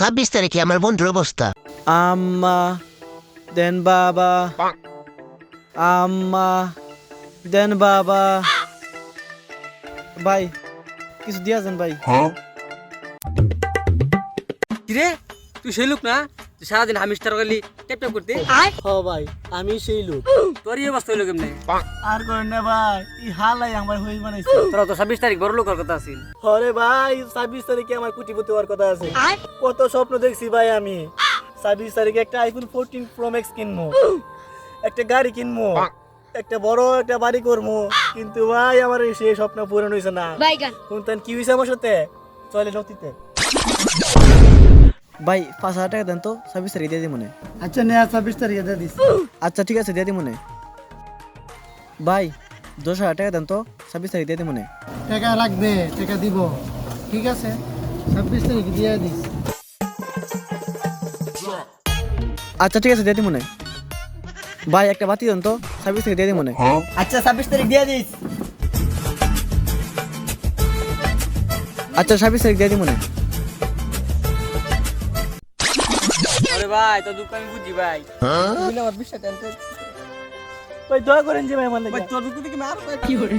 ছাব্বিশ তারিখে আমার বন্ধুর অবস্থা। আম্মা দেন বাবা। আম্মা দেন বাবা। ভাই কিছু দিয়া যান ভাই। কিরে? তুই সেই লোক না তুই সারাদিন হামিস্টার গেলি টেপ টেপ করতে হ ভাই আমি সেই লোক। তোর এই অবস্থা হইল কেমনে? আর করেন না ভাই ই হালাই আমার হই বানাইছে। তোরা তো ছাব্বিশ তারিখ বড় লোকের কথা আছিল হরে ভাই ছাব্বিশ তারিখে আমার কুটিপতি হওয়ার কথা আছে। কত স্বপ্ন দেখছি ভাই আমি। ছাব্বিশ তারিখে একটা আইফোন ফোরটিন প্রো ম্যাক্স কিনবো একটা গাড়ি কিনবো একটা বড় একটা বাড়ি করব কিন্তু ভাই আমার এই সেই স্বপ্ন পূরণ হয়েছে না। বাইগান। কোন তান কি হয়েছে আমার সাথে? চলে নথিতে ভাই পাঁচ হাজার টাকা দেন তো ছাব্বিশ তারিখ দিয়ে দিই মনে আচ্ছা নেয়া ছাব্বিশ তারিখে দিয়ে দিস আচ্ছা ঠিক আছে দিয়ে দিই মনে ভাই দশ হাজার টাকা দেন তো ছাব্বিশ তারিখ দিয়ে দিই মনে টাকা লাগবে টাকা দিব। ঠিক আছে ছাব্বিশ তারিখে দিয়ে দিস আচ্ছা ঠিক আছে দিয়ে দিই মনে ভাই একটা বাতি দেন তো ছাব্বিশ তারিখ দিয়ে দিই মনে আচ্ছা ছাব্বিশ তারিখ দিয়ে দিস আচ্ছা ছাব্বিশ তারিখ দিয়ে দিই মনে আরে ভাই তো দুঃখ আমি বুঝি ভাই। ভাই দয়া করেন যে ভাই আমার ভাই তোর দুঃখ দেখি আর কি করে?